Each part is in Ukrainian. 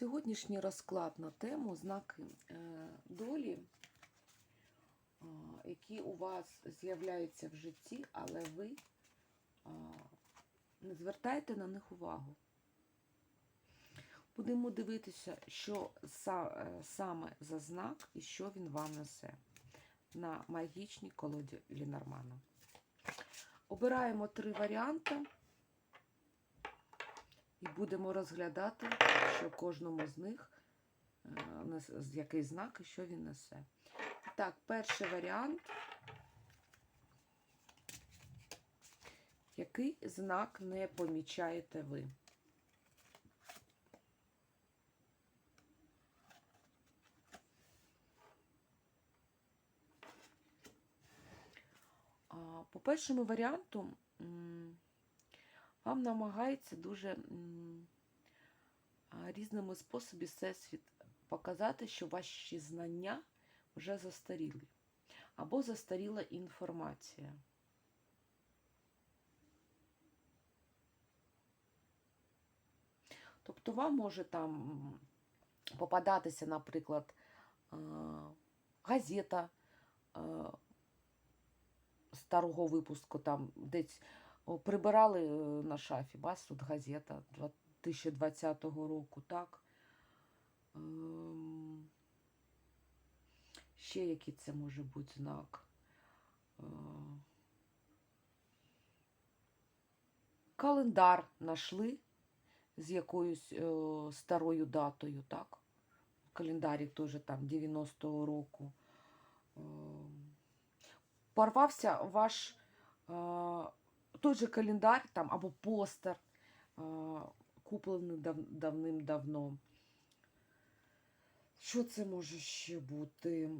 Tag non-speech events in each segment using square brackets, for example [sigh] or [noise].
Сьогоднішній розклад на тему знаки е, долі, які у вас з'являються в житті, але ви не звертаєте на них увагу. Будемо дивитися, що е, саме за знак і що він вам несе на магічній колоді Лінормана. Обираємо три варіанти і будемо розглядати, що кожному з них е, який знак і що він несе. Так, перший варіант. Який знак не помічаєте ви? По першому варіанту вам намагається дуже різними способами всесвіт показати, що ваші знання вже застаріли. Або застаріла інформація. Тобто вам може там попадатися, наприклад, газета старого випуску, там десь прибирали е, на шафі, бач, тут газета 2020 року, так? Ем, Ще який це може бути знак? Е, Календар нашли з якоюсь е, старою датою, так? Календарі теж там 90-го року. Ем, Порвався ваш е, той же календар там, або постер, куплений дав, давним-давно. Що це може ще бути?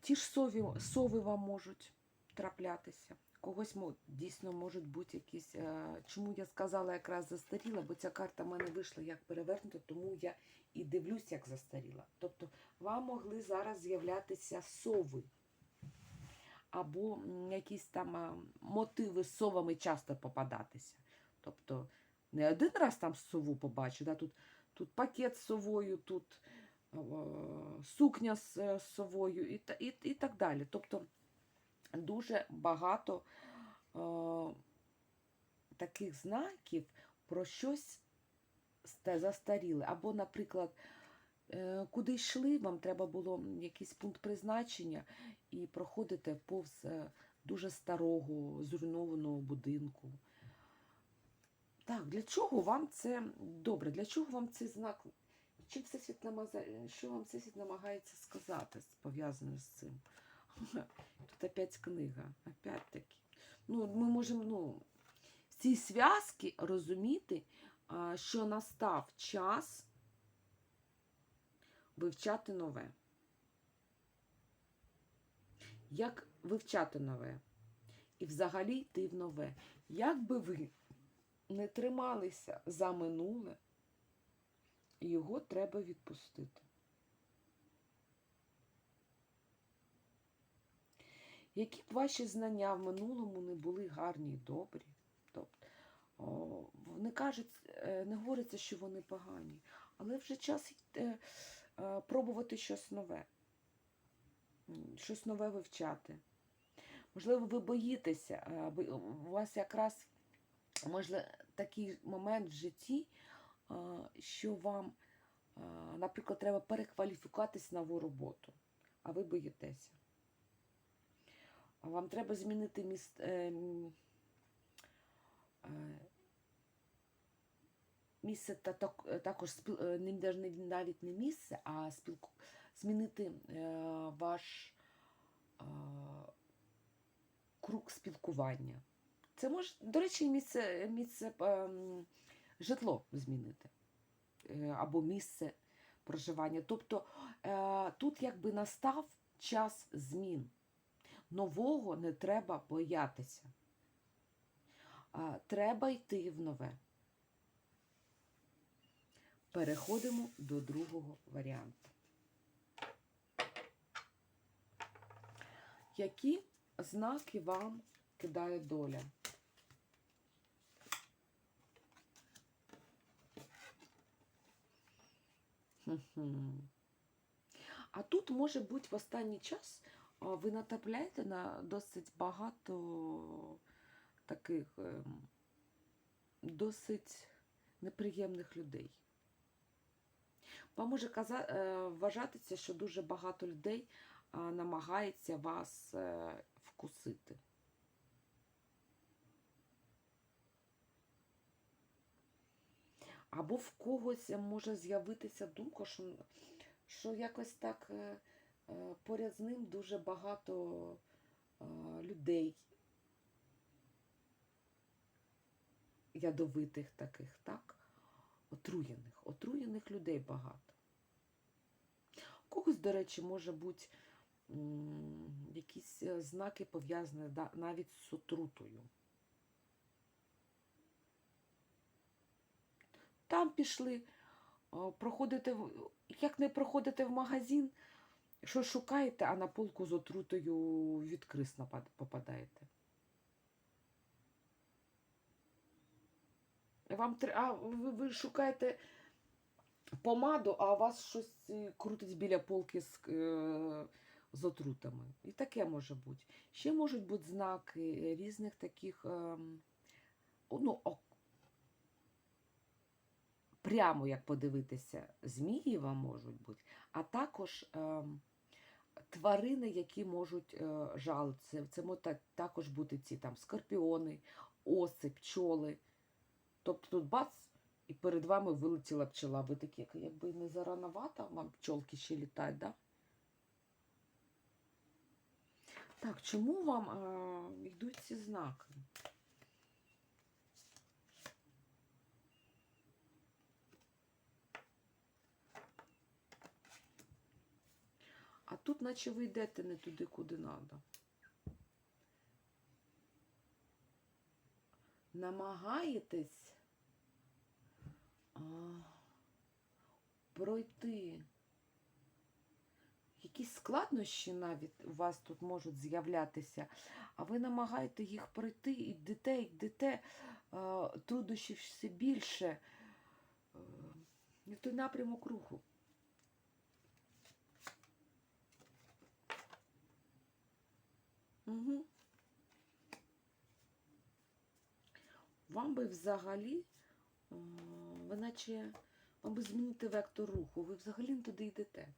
Ті ж сові, сови вам можуть траплятися. Когось дійсно можуть бути якісь. е, Чому я сказала якраз застаріла, бо ця карта в мене вийшла як перевернута, тому я і дивлюсь, як застаріла. Тобто вам могли зараз з'являтися сови. Або якісь там а, мотиви з совами часто попадатися. Тобто не один раз там сову побачу, да? тут, тут пакет з совою, тут е, сукня з е, совою і, і, і так далі. Тобто дуже багато е, таких знаків про щось ста- застаріле. Або, наприклад, е, куди йшли, вам треба було якийсь пункт призначення, і проходите повз е, дуже старого, зруйнованого будинку. Так, для чого вам це добре? Для чого вам цей знак? Чим всесвіт намаза... Що вам всесвіт намагається сказати, пов'язане з цим? [laughs] Тут опять книга, опять таки. Ну, ми можемо ну, в цій зв'язці розуміти, що настав час вивчати нове. Як вивчати нове? І взагалі йти в нове. Як би ви не трималися за минуле, його треба відпустити. Які б ваші знання в минулому не були гарні і добрі, тобто, о, не кажуть, е, не говориться, що вони погані, але вже час е, е, пробувати щось нове, щось нове вивчати. Можливо, ви боїтеся, у вас якраз можливо такий момент в житті, що вам, наприклад, треба перекваліфікуватись нову роботу, а ви боїтеся. Вам треба змінити міст, е, е, місце та е, також навіть не місце, а спілку, змінити ваш круг спілкування. Це може, до речі, місце, місце ем, житло змінити е, або місце проживання. Тобто е, тут якби настав час змін. Нового не треба боятися. Треба йти в нове. Переходимо до другого варіанту. Які знаки вам кидає доля? Мгм. А тут, може бути, в останній час ви натрапляєте на досить багато таких досить неприємних людей. Вам може вважатися, що дуже багато людей намагається вас е, вкусити. Або в когось може з'явитися думка, що, що якось так е, е, поряд з ним дуже багато е, людей ядовитих таких, так? Отруєних, отруєних людей багато. У когось, до речі, може бути якісь знаки пов'язані навіть з отрутою. Там пішли, о, проходите, як не проходите в магазин, що шукаєте, а на полку з отрутою від крис попадаєте. Вам а ви, ви шукаєте помаду, а у вас щось е, крутить біля полки з, е, з отрутами. І таке може бути. Ще можуть бути знаки різних таких, ем, ну, прямо як подивитися, змії вам можуть бути, а також ем, тварини, які можуть е, жалитися. Це можуть також бути ці там скорпіони, оси, пчоли. Тобто тут бац, і перед вами вилетіла пчела. Ви такі, якби не зарановато, вам пчолки ще літають, да? Так, чому вам е, йдуть ці знаки? Тут, наче ви йдете не туди, куди треба. Намагаєтесь а, пройти. Якісь складнощі навіть у вас тут можуть з'являтися, а ви намагаєте їх пройти, йдете, йдете, труднощів все більше. Е, Не той напрямок руху. Угу. Вам би взагалі, е, ви наче, вам би змінити вектор руху, ви взагалі не туди йдете.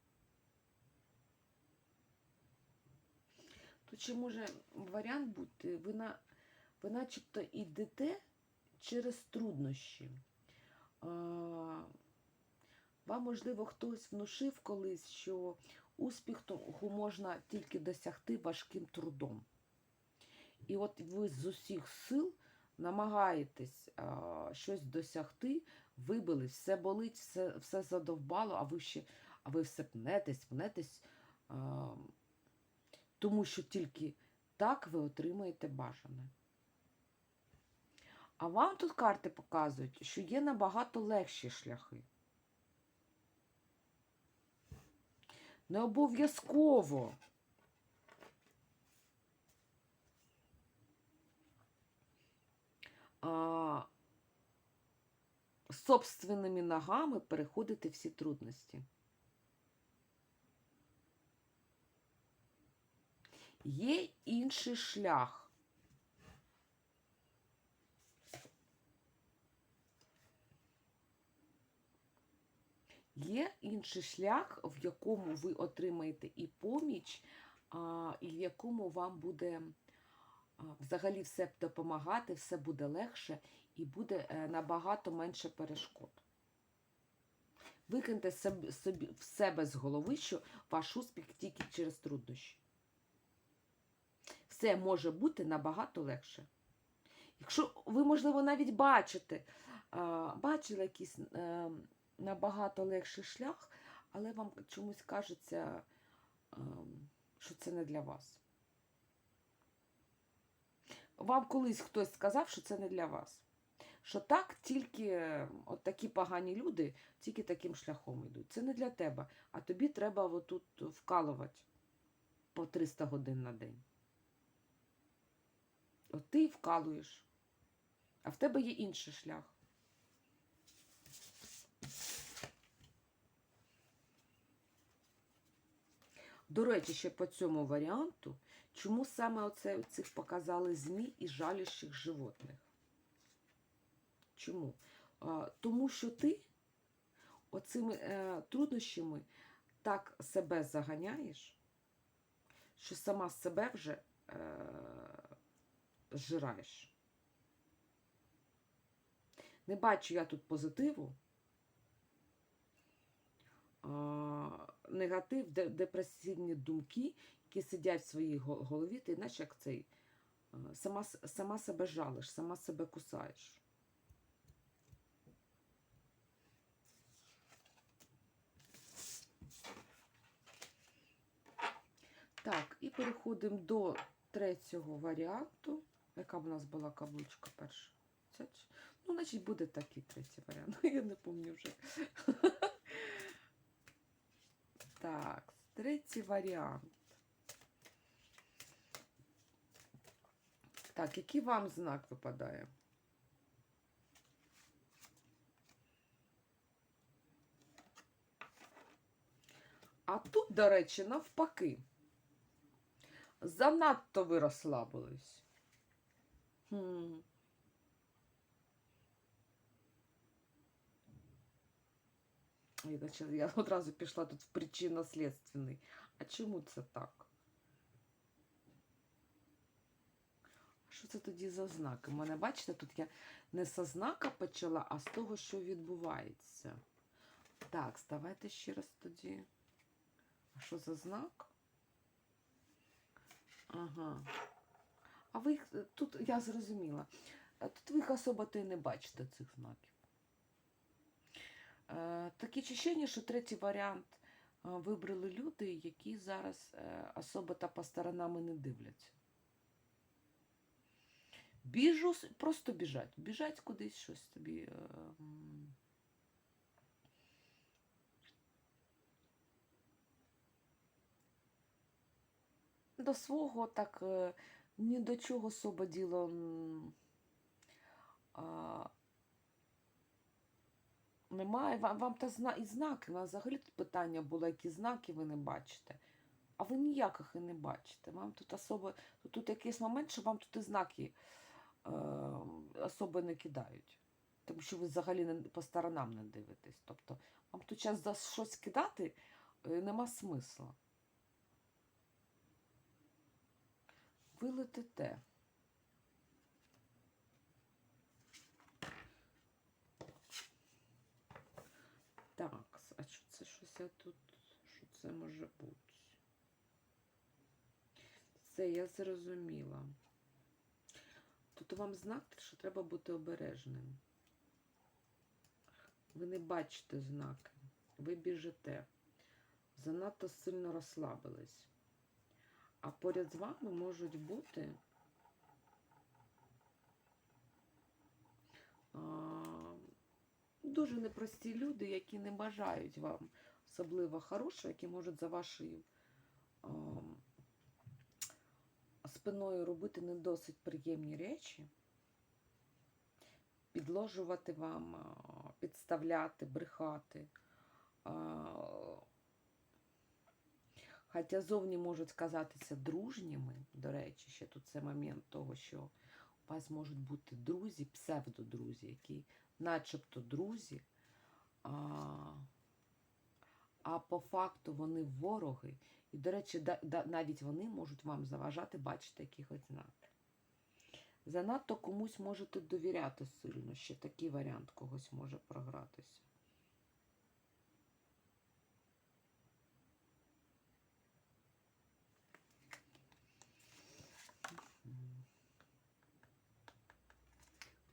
Тут ще може варіант бути, ви, на, ви начебто йдете через труднощі. Вам, можливо, хтось внушив колись, що успіху можна тільки досягти важким трудом. І от ви з усіх сил намагаєтесь а, щось досягти, вибили, все болить, все, все задовбало, а ви ще а ви все пнетесь, пнетесь, а, тому що тільки так ви отримаєте бажане. А вам тут карти показують, що є набагато легші шляхи. Не обов'язково. А, собственними ногами переходити всі трудності. Є інший шлях. Є інший шлях, в якому ви отримаєте і поміч, і в якому вам буде взагалі все допомагати, все буде легше і буде е, набагато менше перешкод. Викиньте собі, в себе з голови, що ваш успіх тільки через труднощі. Все може бути набагато легше. Якщо ви, можливо, навіть бачите, бачили якийсь е, набагато легший шлях, але вам чомусь кажеться, е, що це не для вас. Вам колись хтось сказав, що це не для вас. Що так, тільки е, от такі погані люди тільки таким шляхом йдуть. Це не для тебе. А тобі треба отут вкалувати по 300 годин на день. От ти вкалуєш, а в тебе є інший шлях. До речі, ще по цьому варіанту, чому саме оце цих показали змій і жалящих животних? Чому? А, тому що ти оцими е, труднощами так себе заганяєш, що сама себе вже е, зжираєш. Не бачу я тут позитиву. А, негатив, де- депресивні думки, які сидять в своїй голові, ти наче як цей. Сама, сама себе жалиш, сама себе кусаєш. Так, і переходимо до третього варіанту. Яка в нас була каблучка перша? Ну, значить, буде такий третій варіант. [laughs] Я не пам'ятаю вже. Так, третій варіант. Так, який вам знак випадає? А тут, до речі, навпаки. Занадто ви розслабились. Хм. Я, одразу [laughs] пішла тут в причинно-слідственний. А чому це так? Що це тоді за знаки? У мене, бачите, тут я не со знака почала, а з того, що відбувається. Так, ставайте ще раз тоді. А що за знак? Ага. А ви тут я зрозуміла. Тут ви їх особо то і не бачите цих знаків. Е, таке відчуття, що третій варіант е, вибрали люди, які зараз е, особо та по сторонам і не дивляться. Біжу, просто біжать. Біжать кудись щось тобі. До свого так ні до чого особо діло. Немає. Вам, вам та зна... і знаки. У нас взагалі тут питання було, які знаки ви не бачите. А ви ніяких і не бачите. Вам тут особо, тут, якийсь момент, що вам тут і знаки е, особо не кидають. Тому що ви взагалі не, по сторонам не дивитесь. Тобто вам тут час за щось кидати е, нема смисла. Ви летите. Так, а це тут? Що це може бути? Все, я зрозуміла. Тут вам знак, що треба бути обережним. Ви не бачите знаки, ви біжите, занадто сильно розслабились. А поряд з вами можуть бути а, дуже непрості люди, які не бажають вам особливо хорошого, які можуть за вашою а, спиною робити не досить приємні речі, підложувати вам, а, підставляти, брехати. А, Хоча зовні можуть казатися дружніми, до речі, ще тут це момент того, що у вас можуть бути друзі, псевдодрузі, які начебто друзі, а, а по факту вони вороги. І, до речі, да, да, навіть вони можуть вам заважати бачити якихось знаків. Занадто комусь можете довіряти сильно, ще такий варіант когось може програтися.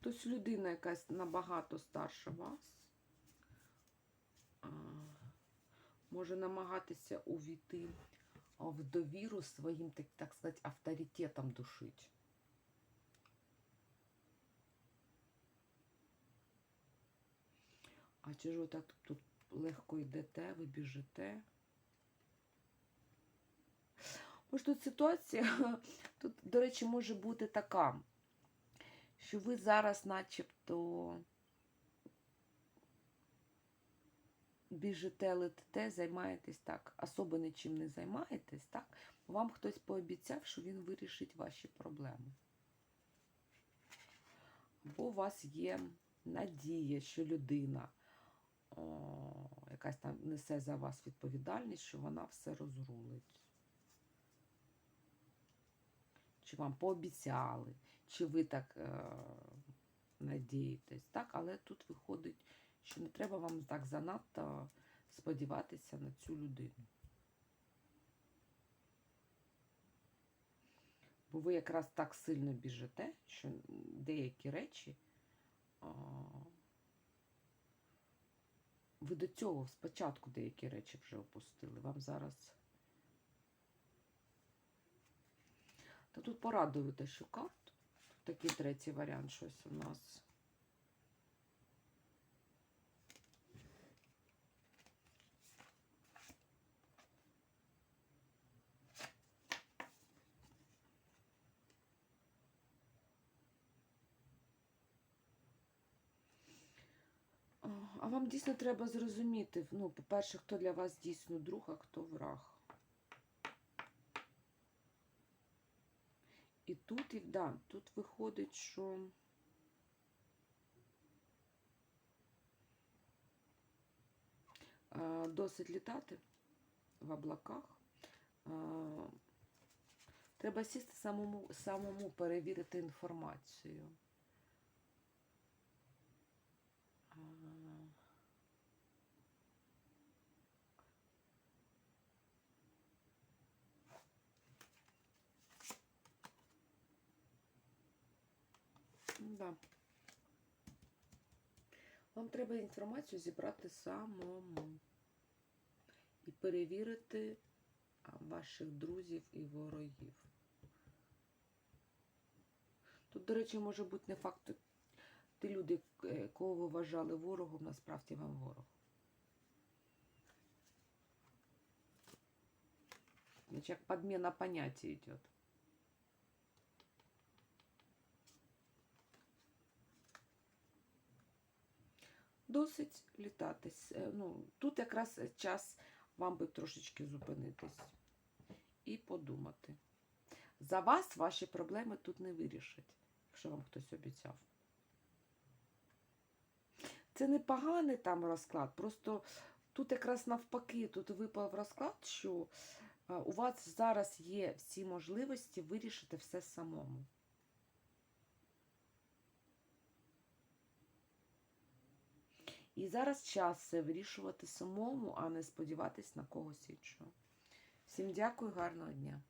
Хтось людина якась набагато старша вас. а, Може намагатися увійти в довіру своїм, так, так сказати, авторитетом душить. А чи ж ви так тут легко йдете, ви біжите? Може, тут ситуація, [laughs] тут, до речі, може бути така, що ви зараз начебто біжите, летите, займаєтесь так, особо нічим не займаєтесь, так? Вам хтось пообіцяв, що він вирішить ваші проблеми. Або у вас є надія, що людина о, якась там несе за вас відповідальність, що вона все розрулить. Чи вам пообіцяли, чи ви так е, надієтесь, так? Але тут виходить, що не треба вам так занадто сподіватися на цю людину. Бо ви якраз так сильно біжите, що деякі речі а, ви до цього спочатку деякі речі вже опустили. Вам зараз. Та тут порадуєте, що карт. Тут такий третій варіант щось у нас. А а вам дійсно треба зрозуміти, ну, по-перше, хто для вас дійсно друг, а хто враг. І тут, і да, тут виходить, що досить літати в облаках. Треба сісти самому, самому перевірити інформацію. Е, Да. Вам треба інформацію зібрати самому і перевірити ваших друзів і ворогів. Тут, до речі, може бути не факт, ті люди, е, кого ви вважали ворогом, насправді вам ворог. Значить, як подміна поняття йде. Досить літатись. Е, Ну, тут якраз час вам би трошечки зупинитись і подумати. За вас ваші проблеми тут не вирішать, якщо вам хтось обіцяв. Це не поганий там розклад, просто тут якраз навпаки, тут випав розклад, що е, у вас зараз є всі можливості вирішити все самому. І зараз час це вирішувати самому, а не сподіватись на когось іншого. Всім дякую, гарного дня!